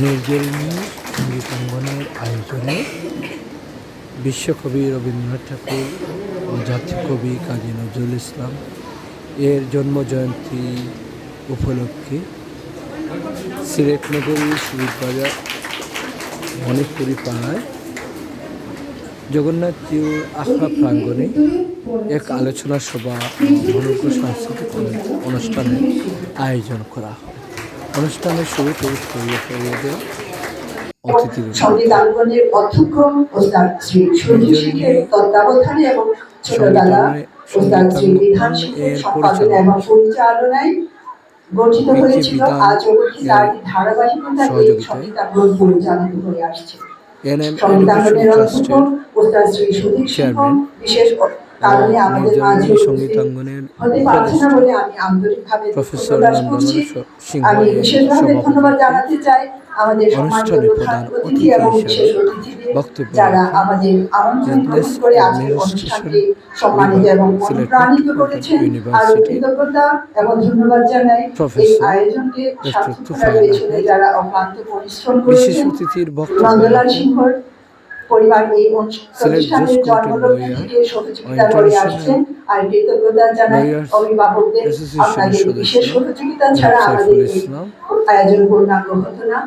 নির্জরিণী সঙ্গীতাঙ্গনের আয়োজনে বিশ্বকবি রবীন্দ্রনাথ ঠাকুর ও জাতীয় কাজী নজরুল ইসলাম এর জন্মজয়ন্তী উপলক্ষে সিলেট নগরী সুবিধবাজার মণিপুরি পাড়ায় জগন্নাথ জিউ আখড়া প্রাঙ্গণে এক আলোচনা সভা সাংস্কৃতিক অনু- অনুষ্ঠানের আয়োজন করা হয়। অনুষ্ঠানের শুরুতে ছড়িয়ে ছড়িয়ে অতিথিদের সংগীতাঙ্গনের অধ্যক্ষ ওস্তাদ শ্রী সুরজিৎ সিংহের তত্ত্বাবধানে এবং ছোটবেলা ওস্তাদ শ্রী বিধান সিংহের সম্পাদনা এবং পরিচালনায় গঠিত হয়েছিল আজ অবধি তার ধারাবাহিকতা এই সংগীতাঙ্গন পরিচালিত হয়ে আসছে। এন এম সংগীতাঙ্গনের এডুকেশন অধ্যক্ষ ওস্তাদ শ্রী সুধীর সিংহ বিশেষ নির্জনী সঙ্গীতাঙ্গনের প্রফেসর আমি বিশেষভাবে ধন্যবাদ জানাতে চাই আমাদের অনুষ্ঠানে প্রধান অতিথি এবং বিশেষ অতিথিদের বক্তব্য যারা আমাদের আমন্ত্রণ করে আজকের অনুষ্ঠানকে সম্মানিত এবং অনুপ্রাণিত করেছেন। আরও কৃতজ্ঞতা এবং ধন্যবাদ জানাই এই আয়োজনকে সার্থক করার পেছনে যারা অক্লান্ত পরিশ্রম বিশেষ করেছেন। অতিথির বক্তব্য নন্দলাল সিংহর পরিবার এই প্রতিষ্ঠানের জন্মলগ্ন থেকে সহযোগিতা করে আসছেন। আর কৃতজ্ঞতা জানাই অভিভাবকদের আপনাদের বিশেষ সহযোগিতা ছাড়া আমাদের আয়োজন পূর্ণাঙ্গ হতো না।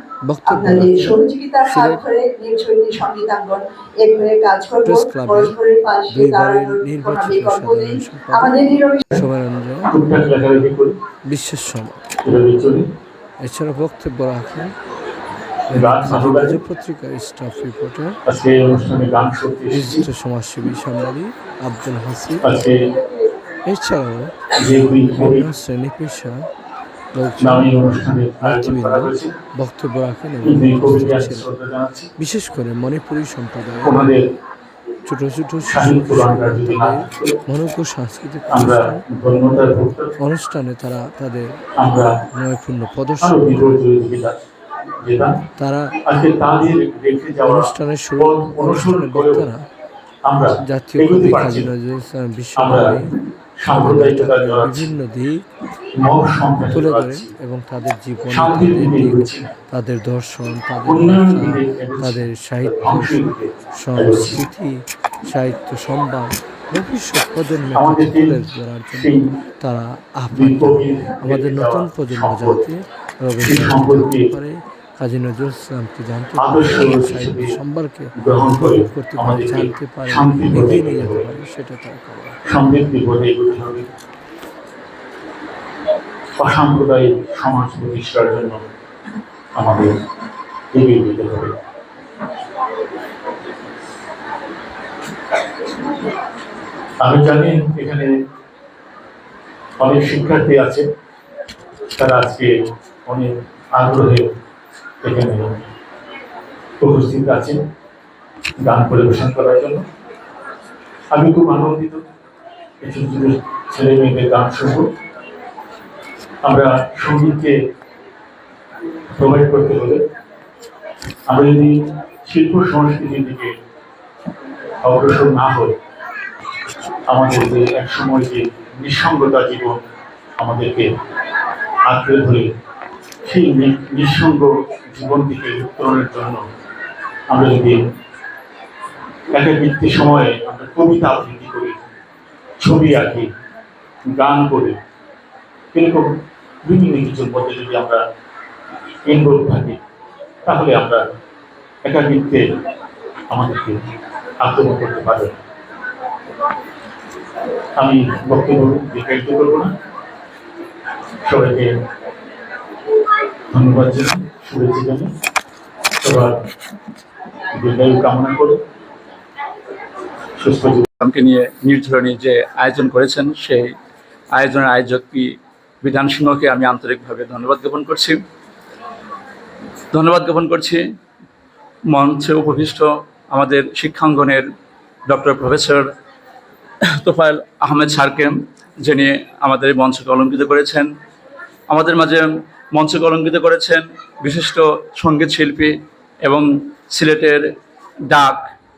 আপনাদের সহযোগিতার হাত ধরে নির্ঝরণী সঙ্গীতাঙ্গন এভাবে কাজ করব পরস্পরের পাশে দাঁড়ানোর কোনো বিকল্প নেই আমাদের নীরবে শোভারঞ্জন টুকটাক লেখালেখি করি। বিশ্বের সমাজ এছাড়া বক্তব্য রাখেন গান ভালো লাগে। খাদিজা পত্রিকার স্টাফ রিপোর্টার। আজকে অনুষ্ঠানে গান সত্যি বিশিষ্ট সমাজসেবী সাংবাদিক আব্দুল হাসিব আজকে এছাড়াও বিভিন্ন শ্রেণি পেশা বক্তব্য রাখেন বিশেষ করে মণিপুরী সম্প্রদায় ছোট ছোট মনোজ্ঞ সাংস্কৃতিক অনুষ্ঠান তারা তাদের নৈপুণ্য প্রদর্শন তারা অনুষ্ঠানের শুরু অনুষ্ঠানে বক্তারা জাতীয় কবি কাজী নজরুল ইসলাম জড়াচ্ছি। বিভিন্ন দিক তুলে ধরে এবং তাদের জীবন তাদের দর্শন তাদের তাদের সাহিত্য সংস্কৃতি সাহিত্য সম্মান ভবিষ্যৎ প্রজন্মের তুলে ধরার জন্য তারা আহ্বান আমাদের নতুন প্রজন্ম যাতে সেই রবীন্দ্রনাথ জানতে পারে কাজী নজরুল ইসলামকে জানতে পারে সম্পর্কে করতে পারে জানতে পারে এগিয়ে নিয়ে যেতে পারে সেটা তারা অসাম্প্রদায়িক সমাজ প্রতিষ্ঠার জন্য আমাদের এগিয়ে যেতে হবে। আমি জানি এখানে অনেক শিক্ষার্থী আছে তারা আজকে অনেক আগ্রহে এখানে উপস্থিত আছেন গান পরিবেশন করার জন্য। আমি খুব আনন্দিত। ছোট ছেলে মেয়েদের গান শুনব। আমরা সঙ্গীতকে প্রোভাইড করতে হলে আমরা যদি শিল্প সংস্কৃতির দিকে অগ্রসর না হই, আমাদের যে এক সময় যে নিঃসঙ্গতা জীবন আমাদেরকে আঁকড়ে ধরে সেই নিঃসঙ্গ জীবন থেকে উত্তরণের জন্য আমরা যদি একাবৃত্তি সময়ে আমরা কবিতা আবৃত্তি করি, ছবি আঁকি, গান করি এরকম বিভিন্ন কিছুর মধ্যে যদি আমরা ইনভলভ থাকি, তাহলে আমরা একাবৃত্তে আমাদেরকে আক্রমণ করতে পারবে আমি বক্তব্য দীর্ঘায়িত করব না। সবাইকে ধন্যবাদ জানাই সবার দীর্ঘায়ু কামনা করে সুস্থ জীবন আমাকে নিয়ে নির্ঝরণী যে আয়োজন করেছেন, সেই আয়োজনের আয়োজক পি বিধান সিংহকে আমি আন্তরিকভাবে ধন্যবাদ জ্ঞাপন করছি। ধন্যবাদ জ্ঞাপন করছি মঞ্চে উপবিষ্ট আমাদের শিক্ষাঙ্গনের ডক্টর প্রফেসর তোফায়েল আহমেদ স্যারকে, যিনি আমাদের মঞ্চকে অলঙ্কৃত করেছেন। আমাদের মাঝে মঞ্চকে অলঙ্কৃত করেছেন বিশিষ্ট সংগীত শিল্পী এবং সিলেটের ডাক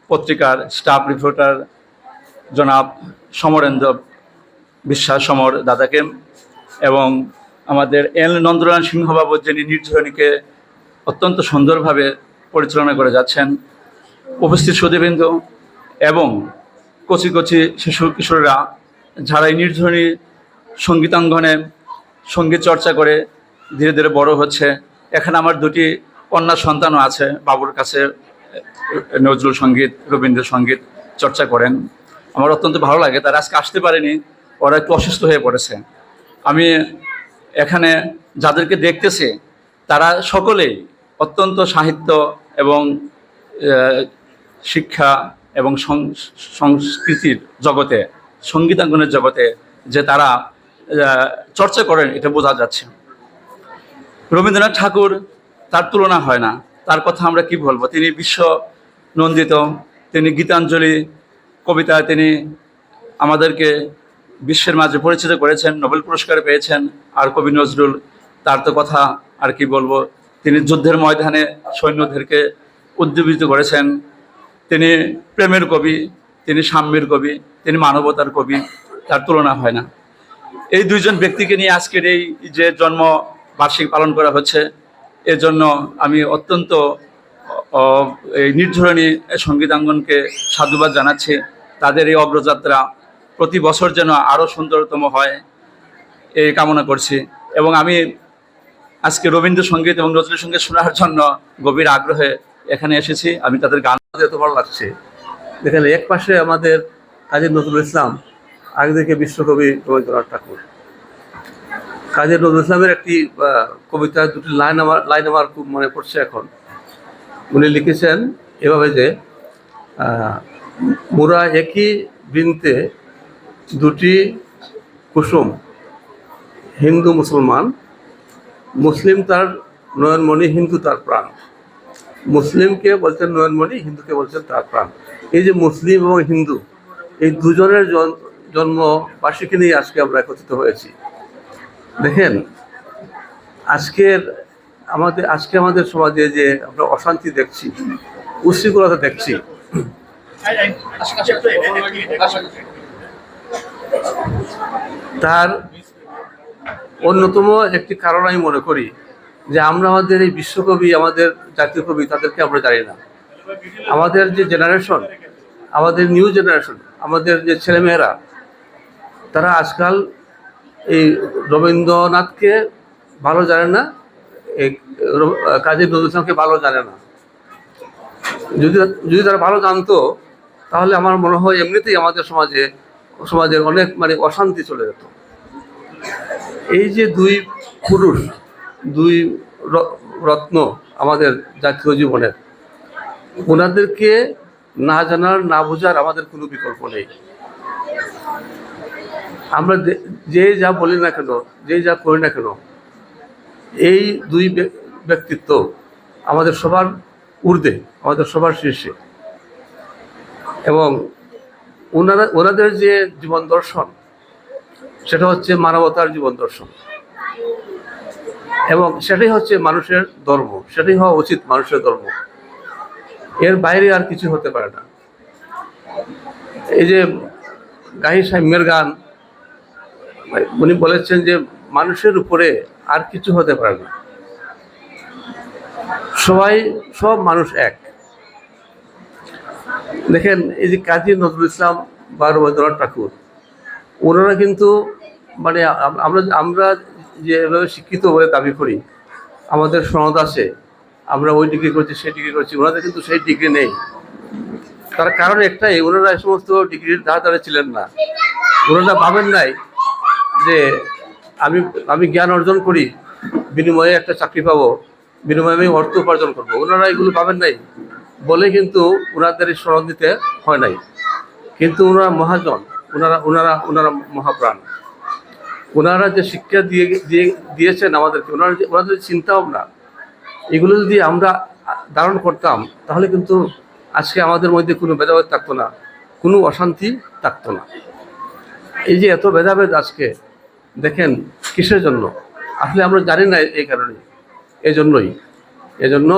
পত্রিকার স্টাফ রিপোর্টার জনাব সমরেন্দ্র বিশ্বাস সমর দাদাকে এবং আমাদের এল নন্দলাল সিংহবাবু যিনি নির্ঝরণীকে অত্যন্ত সুন্দরভাবে পরিচালনা করে যাচ্ছেন, উপস্থিত সুদীবৃন্দ এবং কচি কচি শিশু কিশোররা যারা এই নির্ঝরণী সঙ্গীতাঙ্গনে সংগীত চর্চা করে ধীরে ধীরে বড় হচ্ছে। এখানে আমার দুটি কন্যা সন্তানও আছে। বাবুর কাছে নজরুল সংগীত রবীন্দ্রসঙ্গীত চর্চা করেন। আমার অত্যন্ত ভালো লাগে। তারা আজকে আসতে পারেনি। ওরা একটু অসুস্থ হয়ে পড়েছে। আমি এখানে যাদেরকে দেখতেছি, তারা সকলেই অত্যন্ত সাহিত্য এবং শিক্ষা এবং সংস্কৃতির জগতে, সঙ্গীতাঙ্গনের জগতে যে তারা চর্চা করেন, এটা বোঝা যাচ্ছে। রবীন্দ্রনাথ ঠাকুর তার তুলনা হয় না। তার কথা আমরা কি বলব? তিনি বিশ্ব নন্দিত তিনি গীতাঞ্জলি কবিতায় তিনি আমাদেরকে বিশ্বের মাঝে পরিচিত করেছেন, নোবেল পুরস্কার পেয়েছেন। আর কবি নজরুল, তার তো কথা আর কি বলব? তিনি যুদ্ধের ময়দানে সৈন্যদেরকে উদ্দীপিত করেছেন। তিনি প্রেমের কবি, তিনি সাম্যের কবি, তিনি মানবতার কবি, তার তুলনা হয় না। এই দুইজন ব্যক্তিকে নিয়ে আজকের এই যে জন্ম বার্ষিক পালন করা হচ্ছে। এজন্য আমি অত্যন্ত এই নির্ঝরণী সঙ্গীতাঙ্গনকে সাধুবাদ জানাচ্ছি। তাদের এই অগ্রযাত্রা প্রতি বছর যেন আরও সুন্দরতম হয়, এই কামনা করছি। এবং আমি আজকে রবীন্দ্রসঙ্গীত এবং নজরুল সংগীত শোনার জন্য গভীর আগ্রহে এখানে এসেছি। আমি তাদের গান এত ভালো লাগছে। দেখেন, এক পাশে আমাদের কাজী নজরুল ইসলাম একদিকে বিশ্বকবি রবীন্দ্রনাথ ঠাকুর। কাজী নজরুল ইসলামের একটি কবিতা, দুটি লাইন আমার লাইন আমার খুব মনে পড়ছে এখন। উনি লিখেছেন এভাবে যে মুরা একই বৃন্তে দুটি কুসুম, হিন্দু মুসলমান, মুসলিম তার নয়নমণি, হিন্দু তার প্রাণ। মুসলিমকে বলছেন নয়নমণি, হিন্দুকে বলছেন তার প্রাণ। এই যে মুসলিম এবং হিন্দু, এই দুজনের জন- জন্ম বার্ষিকী নিয়ে আজকে আমরা একত্রিত হয়েছি। দেখেন, আজকের আমাদের আজকে আমাদের সমাজে যে আমরা অশান্তি দেখছি, উশৃঙ্খলতা দেখছি, তার অন্যতম একটি কারণ আমি মনে করি যে আমরা আমাদের এই বিশ্বকবি, আমাদের জাতীয় কবি, তাদেরকে আমরা জানি না। আমাদের যে জেনারেশন আমাদের নিউ জেনারেশন আমাদের যে ছেলেমেয়েরা, তারা আজকাল এই রবীন্দ্রনাথকে ভালো জানে না, এই কাজী নজরুল ইসলামকে ভালো জানে না। যদি যদি তারা ভালো জানতো, তাহলে আমার মনে হয় এমনিতেই আমাদের সমাজে সমাজের অনেক মানে অশান্তি চলে যেত। এই যে দুই পুরুষ, দুই রত্ন আমাদের জাতীয় জীবনের, ওনাদেরকে না জানার, না বোঝার আমাদের কোনো বিকল্প নেই। আমরা যে- যে বলি না কেন, যে যা করি না কেন, এই দুই ব্য- ব্যক্তিত্ব আমাদের সবার ঊর্ধ্বে, আমাদের সবার শীর্ষে। এবং ওনারা ওনাদের যে জীবন দর্শন, সেটা হচ্ছে মানবতার জীবন দর্শন। এবং সেটাই হচ্ছে মানুষের ধর্ম, সেটাই হওয়া উচিত মানুষের ধর্ম। এর বাইরে আর কিছু হতে পারে না। এই যে গাহি সাম্যের গান উনি বলেছেন যে মানুষের উপরে আর কিছু হতে পারে না। সবাই, সব মানুষ এক। দেখেন, এই যে কাজী নজরুল ইসলাম বা রবীন্দ্রনাথ ঠাকুর, ওনারা কিন্তু মানে আম- আমরা আমরা যেভাবে শিক্ষিত বলে দাবি করি, আমাদের সনদ আছে, আমরা ওই ডিগ্রি করছি, সেই ডিগ্রি করছি, ওনাদের কিন্তু সেই ডিগ্রি নেই। তার কারণ একটাই, ওনারা এই সমস্ত ডিগ্রির ধারে ছিলেন না। ওনারা ভাবেন নাই যে আমি আমি জ্ঞান অর্জন করি, বিনিময়ে একটা চাকরি পাবো, বিনিময়ে আমি অর্থ উপার্জন করব। ওনারা এগুলো পাবেন নাই। বলে কিন্তু ওনাদের স্মরণ দিতে হয় নাই। কিন্তু ওনারা মহাজন, ওনারা ওনারা ওনারা মহাপ্রাণ। ওনারা যে শিক্ষা দিয়ে দিয়ে, দিয়েছেন আমাদেরকে, ওনারা যে, ওনাদের চিন্তা ভাবনা, এগুলো যদি আমরা ধারণ করতাম, তাহলে কিন্তু আজকে আমাদের মধ্যে কোনো ভেদাভেদ থাকতো না, কোনো অশান্তি থাকতো না। এই যে এত ভেদাভেদ আজকে দেখেন, কিসের জন্য? আসলে আমরা জানি না এই কারণে। এই জন্যই এজন্য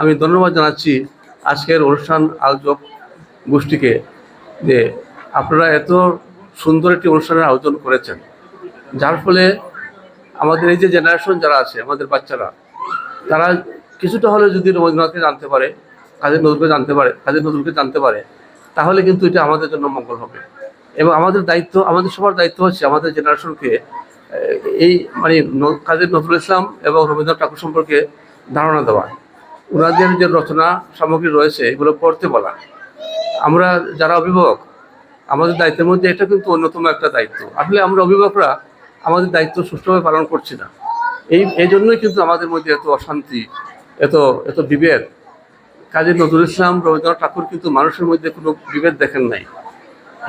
আমি ধন্যবাদ জানাচ্ছি আজকের অনুষ্ঠান আয়োজক গোষ্ঠীকে যে আপনারা এত সুন্দর একটি অনুষ্ঠানের আয়োজন করেছেন। যার ফলে আমাদের এই যে জেনারেশন যারা আছে, আমাদের বাচ্চারা, তারা কিছুটা হলে যদি রবীন্দ্রনাথকে জানতে পারে, কাজী নজরুলকে জানতে পারে, কাজী নজরুলকে জানতে পারে, তাহলে কিন্তু এটা আমাদের জন্য মঙ্গল হবে। এবং আমাদের দায়িত্ব, আমাদের সবার দায়িত্ব হচ্ছে আমাদের জেনারেশনকে এই মানে কাজী নজরুল ইসলাম এবং রবীন্দ্রনাথ ঠাকুর সম্পর্কে ধারণা দেওয়া। ওনাদের যে রচনা সামগ্রী রয়েছে, এগুলো পড়তে বলা। আমরা যারা অভিভাবক, আমাদের দায়িত্বের মধ্যে এটা কিন্তু অন্যতম একটা দায়িত্ব। আসলে আমরা অভিভাবকরা আমাদের দায়িত্ব সুষ্ঠুভাবে পালন করছি না। এই এই জন্যই কিন্তু আমাদের মধ্যে এত অশান্তি, এত এত বিভেদ। কাজী নজরুল ইসলাম, রবীন্দ্রনাথ ঠাকুর কিন্তু মানুষের মধ্যে কোনো বিভেদ দেখেন নাই।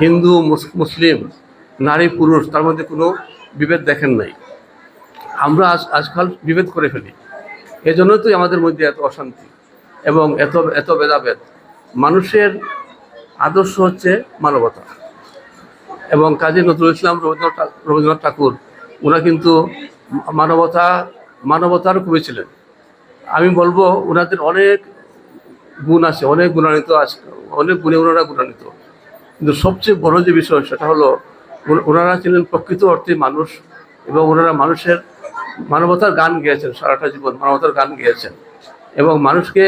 হিন্দু, মুস- মুসলিম, নারী, পুরুষ, তার মধ্যে কোনো বিভেদ দেখেন নাই। আমরা আজ, আজকাল বিভেদ করে ফেলি। এই জন্যই তো আমাদের মধ্যে এত অশান্তি এবং এত এত ভেদাভেদ। মানুষের আদর্শ হচ্ছে মানবতা। এবং কাজী নজরুল ইসলাম রবীন্দ্রনাথ রবীন্দ্রনাথ ঠাকুর ওরা কিন্তু মানবতা, মানবতার কবি ছিলেন। আমি বলব ওনাদের অনেক গুণ আছে, অনেক গুণান্বিত আছে, অনেক গুণে ওনারা গুণান্বিত। কিন্তু সবচেয়ে বড় যে বিষয় সেটা হলো ওনারা ছিলেন প্রকৃত অর্থে মানুষ এবং ওনারা মানুষের মানবতার গান গেয়েছেন, সারাটা জীবন মানবতার গান গেয়েছেন এবং মানুষকে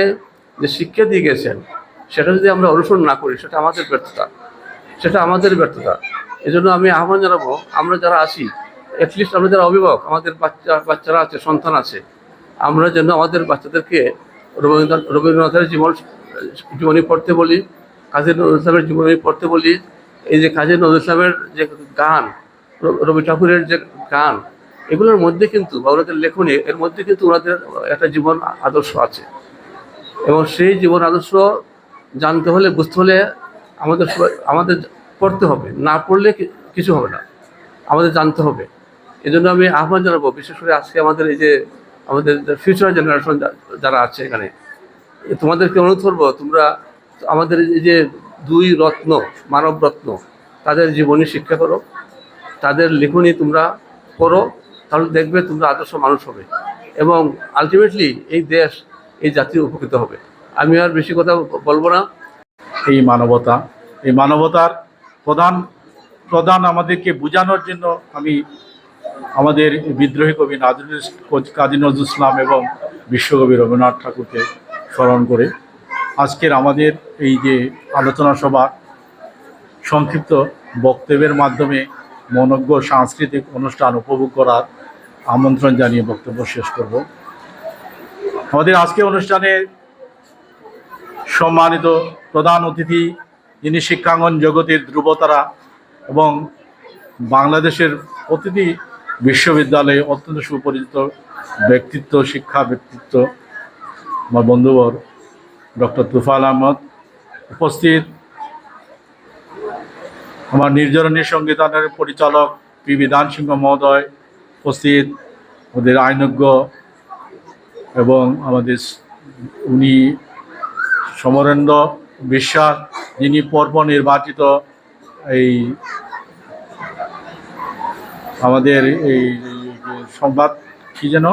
যে শিক্ষা দিয়ে গেছেন, সেটা যদি আমরা অনুসরণ না করি, সেটা আমাদের ব্যর্থতা, সেটা আমাদের ব্যর্থতা। এজন্য আমি আহ্বান জানাব, আমরা যারা আছি অ্যাটলিস্ট আমরা যারা অভিভাবক, আমাদের বাচ্চা, বাচ্চারা আছে, সন্তান আছে, আমরা যেন আমাদের বাচ্চাদেরকে রবীন্দ্রনাথ রবীন্দ্রনাথের জীবন, জীবনী পড়তে বলি কাজী নজরুল ইসলামের জীবনী পড়তে বলি, এই যে কাজী নজরুল ইসলামের যে গান, রবি ঠাকুরের যে গান, এগুলোর মধ্যে কিন্তু বা ওনাদের লেখনী, এর মধ্যে কিন্তু ওনাদের একটা জীবন আদর্শ আছে। এবং সেই জীবন আদর্শ জানতে হলে, বুঝতে হলে আমাদের আমাদের পড়তে হবে। না পড়লে কিছু হবে না। আমাদের জানতে হবে। এই জন্য আমি আহ্বান জানাব, বিশেষ করে আজকে আমাদের এই যে, আমাদের ফিউচার জেনারেশন যারা আছে এখানে, তোমাদেরকে অনুরোধ করব, তোমরা আমাদের এই যে দুই রত্ন, মানব রত্ন, তাদের জীবনী শিক্ষা করো, তাদের লেখনী তোমরা করো তাহলে দেখবে তোমরা আদর্শ মানুষ হবে এবং আলটিমেটলি এই দেশ, এই জাতি উপকৃত হবে। আমি আর বেশি কথা বলব না। এই মানবতা, এই মানবতার প্রধান প্রধান আমাদেরকে বোঝানোর জন্য আমি আমাদের বিদ্রোহী কবি নাজরুল কাজী নজরুল ইসলাম এবং বিশ্বকবি রবীন্দ্রনাথ ঠাকুরকে স্মরণ করে আজকের আমাদের এই যে আলোচনা সভা সংক্ষিপ্ত বক্তব্যের মাধ্যমে মনজ্ঞ সাংস্কৃতিক অনুষ্ঠান উপভোগ করার আমন্ত্রণ জানিয়ে বক্তব্য শেষ করব। আমাদের আজকে অনুষ্ঠানে সম্মানিত প্রধান অতিথি, যিনি শিক্ষাঙ্গন জগতের ধ্রুবতারা এবং বাংলাদেশের প্রতিটি বিশ্ববিদ্যালয়ে অত্যন্ত সুপরিচিত ব্যক্তিত্ব, শিক্ষা ব্যক্তিত্ব, আমার বন্ধুবর ডক্টর তুফাল আহমদ উপস্থিত। আমার নির্জরণী সঙ্গীতানের পরিচালক পি বিধান সিংহ মহোদয় উপস্থিত, ওদের আইনজ্ঞ এবং আমাদের উনি সমরেন্দ্র বিশ্বাস, যিনি পর্ব নির্বাচিত এই আমাদের এই সংবাদ কি যেন?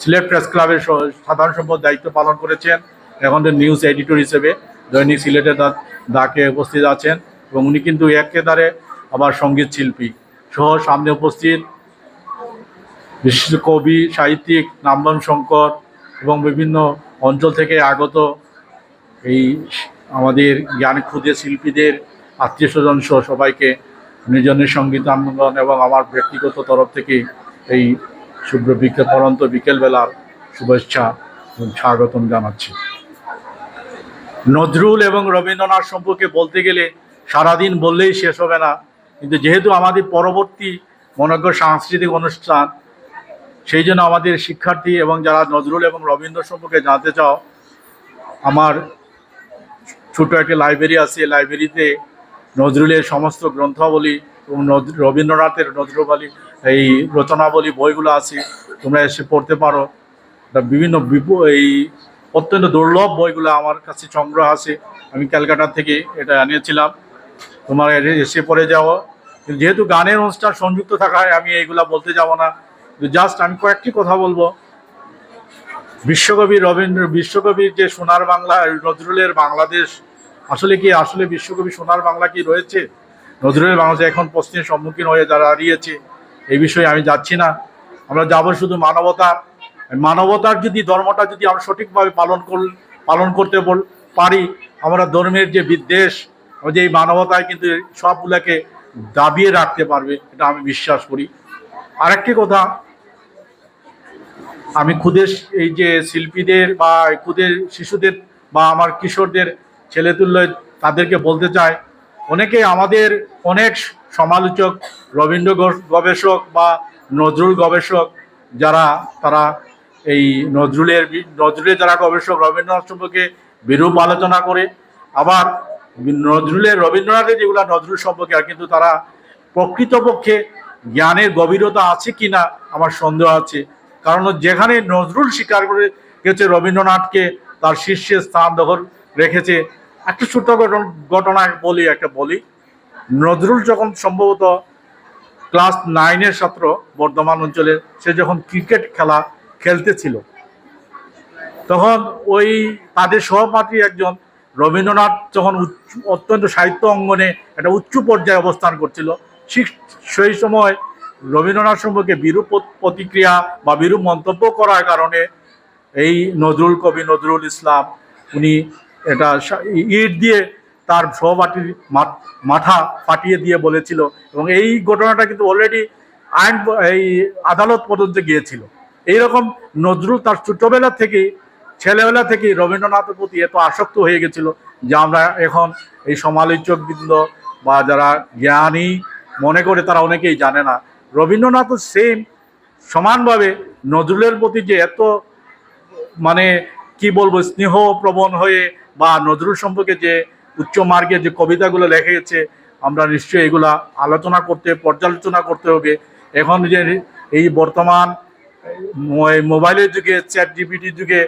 সিলেট প্রেস ক্লাবের সাধারণ সম্পাদক দায়িত্ব পালন করেছেন। এখন নিউজ এডিটর হিসেবে দৈনিক সিলেটে তার ডাকে উপস্থিত আছেন এবং উনি কিন্তু একেবারে আবার সংগীত শিল্পী। সহ সামনে উপস্থিত বিশিষ্ট কবি, সাহিত্যিক নামবন শঙ্কর এবং বিভিন্ন অঞ্চল থেকে আগত এই আমাদের জ্ঞান ক্ষুদে শিল্পীদের আত্মীয় স্বজন সহ সবাইকে নিজনের সংগীত আন্দোলন এবং আমার ব্যক্তিগত তরফ থেকে এই শুভ্র বিকেল পরন্ত বিকেলবেলার শুভেচ্ছা এবং স্বাগতম জানাচ্ছি। নজরুল এবং রবীন্দ্রনাথ সম্পর্কে বলতে গেলে সারাদিন বললেই শেষ হবে না। কিন্তু যেহেতু আমাদের পরবর্তী মনজ্ঞ সাংস্কৃতিক অনুষ্ঠান, সেই জন্য আমাদের শিক্ষার্থী এবং যারা নজরুল এবং রবীন্দ্র সম্পর্কে জানতে চাও, আমার ছোট একটি লাইব্রেরি আছে। লাইব্রেরিতে নজরুলের সমস্ত গ্রন্থাবলী এবং রবীন্দ্রনাথের নজরুলাবলী, এই রচনাবলী বইগুলো আছে। তোমরা এসে পড়তে পারো। বিভিন্ন এই অত্যন্ত দুর্লভ বইগুলো আমার কাছে সংগ্রহ আছে। আমি ক্যালকাটা থেকে এটা আনিয়েছিলাম তোমার এসে পড়ে যাও। কিন্তু যেহেতু গানের অনুষ্ঠান সংযুক্ত থাকায় আমি এইগুলা বলতে যাব না। জাস্ট আমি কয়েকটি কথা বলব। বিশ্বকবি রবীন্দ্র, বিশ্বকবির যে সোনার বাংলা, নজরুলের বাংলাদেশ, আসলে কি, আসলে বিশ্বকবি সোনার বাংলা কি রয়েছে? নজরুলের বাংলাদেশ এখন প্রশ্নের সম্মুখীন হয়ে যারা দাঁড়িয়েছে। এই বিষয়ে আমি যাচ্ছি না। আমরা যাব শুধু মানবতা মানবতার যদি ধর্মটা যদি আমরা সঠিকভাবে পালন কর পালন করতে বল- পারি, আমরা ধর্মের যে বিদ্বেষ যে এই মানবতায় কিন্তু সবগুলোকে দাবিয়ে রাখতে পারবে, এটা আমি বিশ্বাস করি। আরেকটি কথা, আমি খুদের এই যে শিল্পীদের বা খুদের শিশুদের বা আমার কিশোরদের ছেলে ছেলেতুল্য তাদেরকে বলতে চাই, অনেকে আমাদের অনেক সমালোচক, রবীন্দ্র গবেষক বা নজরুল গবেষক, যারা তারা এই নজরুলের নজরুলের যারা গবেষক রবীন্দ্রনাথ সম্পর্কে বিরূপ আলোচনা করে, আবার নজরুলের, রবীন্দ্রনাথের যেগুলো নজরুল সম্পর্কে আর কিন্তু তারা প্রকৃতপক্ষে জ্ঞানের গভীরতা আছে কি না আমার সন্দেহ আছে। কারণ যেখানে নজরুল স্বীকার করে গেছে, রবীন্দ্রনাথকে তার শীর্ষে স্থান দখল রেখেছে, একটা ছোট্ট ঘটনা বলি, একটা বলি। নজরুল যখন সম্ভবত ক্লাস নাইনের ছাত্র বর্ধমান অঞ্চলের, সে যখন ক্রিকেট খেলা খেলতেছিল তখন ওই তাদের সহপাঠী একজন রবীন্দ্রনাথ যখন অত্যন্ত সাহিত্য অঙ্গনে একটা উচ্চ পর্যায়ে অবস্থান করছিল সেই সময় রবীন্দ্রনাথ সম্পর্কে বিরূপ প্রতিক্রিয়া বা বিরূপ মন্তব্য করার কারণে এই নজরুল কবি নজরুল ইসলাম, উনি এটা ইট দিয়ে তার সহপাঠীর মাথা ফাটিয়ে দিয়ে বলেছিল এবং এই ঘটনাটা কিন্তু অলরেডি আইন এই আদালত পর্যন্ত গিয়েছিল। এইরকম নজরুল তার ছোটবেলা থেকেই ছেলেবেলা থেকেই রবীন্দ্রনাথের প্রতি এত আসক্ত হয়ে গেছিল যে আমরা এখন এই সমালোচকবৃন্দ বা যারা জ্ঞানী মনে করে তারা অনেকেই জানে না। রবীন্দ্রনাথও সেম সমানভাবে নজরুলের প্রতি যে এত মানে কি বলব স্নেহ প্রবণ হয়ে বা নজরুল সম্পর্কে যে উচ্চ মার্গের যে কবিতাগুলো লেখেছে আমরা নিশ্চয়ই এগুলা আলোচনা করতে, পর্যালোচনা করতে হবে। এখন যে এই বর্তমান মোবাইলের যুগে চ্যাট জিপিটির যুগে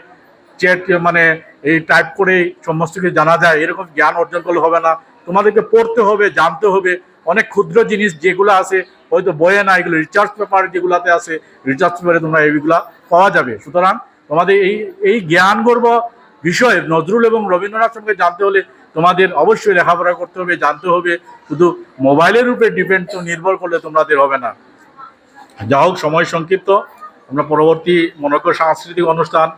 চ্যাট মানে এই টাইপ করে সমস্ত কিছু জানা যায়। এরকম জ্ঞান অর্জন করলে হবে না। তোমাদেরকে পড়তে হবে, জানতে হবে। অনেক ক্ষুদ্র জিনিস যেগুলো আছে, হয়তো বইয়ে না এগুলো রিচার্জ পেপার যেগুলাতে আছে রিচার্জ পেপারে তোমরা এইগুলা পাওয়া যাবে। সুতরাং তোমাদের এই এই জ্ঞান গর্ব বিষয়ে নজরুল এবং রবীন্দ্রনাথ সঙ্গে জানতে হলে তোমাদের অবশ্যই লেখাপড়া করতে হবে, জানতে হবে। শুধু মোবাইলের উপরে ডিপেন্ড তো নির্ভর করলে তোমাদের হবে না। যা হোক সময় সংক্ষিপ্ত। আমরা পরবর্তী মনে করি সাংস্কৃতিক অনুষ্ঠান